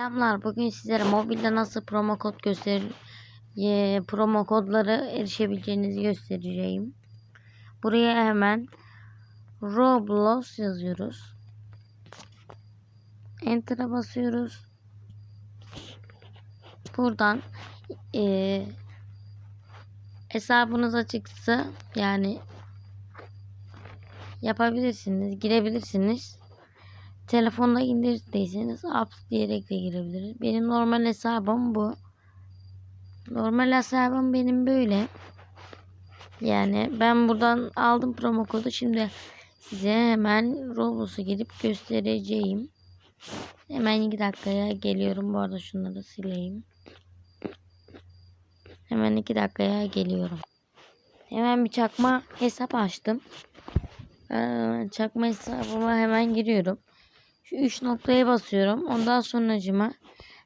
Selamlar. Bugün sizlere mobilde nasıl promo kod göster e, promo kodları erişebileceğinizi göstereceğim. Buraya hemen Roblox yazıyoruz. Enter'a basıyoruz. Buradan e, hesabınız açıksa yani yapabilirsiniz, girebilirsiniz. Telefonda indirdiyseniz apps diyerek de girebiliriz. Benim normal hesabım bu. Normal hesabım benim böyle. Yani ben buradan aldım promo kodu. Şimdi size hemen Roblox'a girip göstereceğim. Hemen 2 dakikaya geliyorum. Bu arada şunları sileyim. Hemen 2 dakikaya geliyorum. Hemen bir çakma hesap açtım. Ee, Çakma hesabıma hemen giriyorum. Şu üç noktaya basıyorum. Ondan sonracıma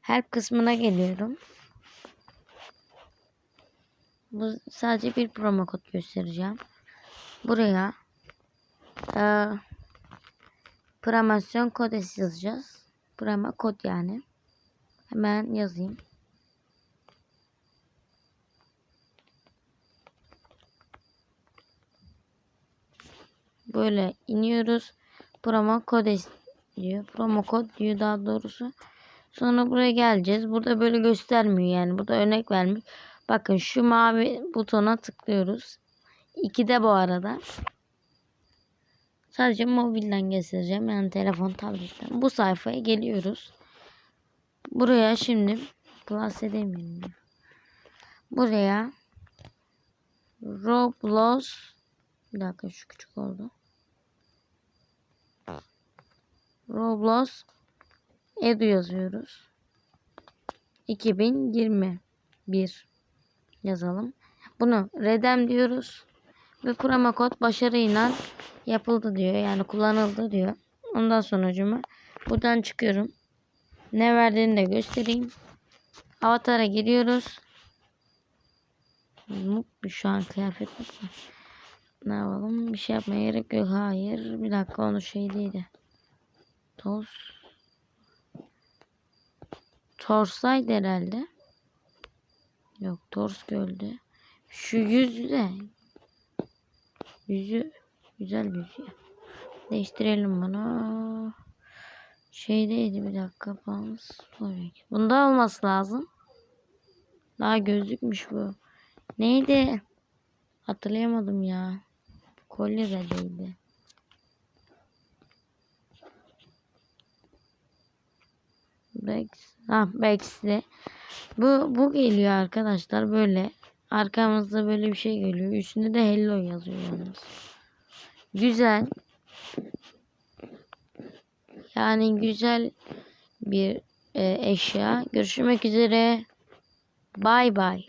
help kısmına geliyorum. Bu sadece bir promo kod göstereceğim. Buraya e, promosyon kodesi yazacağız. Promo kod yani. Hemen yazayım. Böyle iniyoruz. Promo kodes diyor. Promo kod diyor daha doğrusu. Sonra buraya geleceğiz. Burada böyle göstermiyor yani. Burada örnek vermiş. Bakın şu mavi butona tıklıyoruz. de bu arada. Sadece mobilden göstereceğim. Yani telefon, tabletten. Bu sayfaya geliyoruz. Buraya şimdi plus edemiyorum. ya. Buraya Roblox bir dakika şu küçük oldu. Roblox Edu yazıyoruz. 2021 yazalım. Bunu redem diyoruz. Ve promo kod başarıyla yapıldı diyor. Yani kullanıldı diyor. Ondan sonucuma buradan çıkıyorum. Ne verdiğini de göstereyim. Avatara giriyoruz. Şu an kıyafet mutlu. Ne yapalım? Bir şey yapmaya gerek yok. Hayır. Bir dakika onu şey değildi. Toz. Torsaydı herhalde. Yok Tors göldü. Şu yüzü de. Yüzü güzel bir yüzü. Değiştirelim bunu. Şeydeydi bir dakika. Bunda olması lazım. Daha gözlükmüş bu. Neydi? Hatırlayamadım ya. Kolyedeydi. Bex. Ha Bex'li. Bu bu geliyor arkadaşlar böyle. Arkamızda böyle bir şey geliyor. Üstünde de hello yazıyor yalnız. Güzel. Yani güzel bir e, eşya. Görüşmek üzere. Bay bay.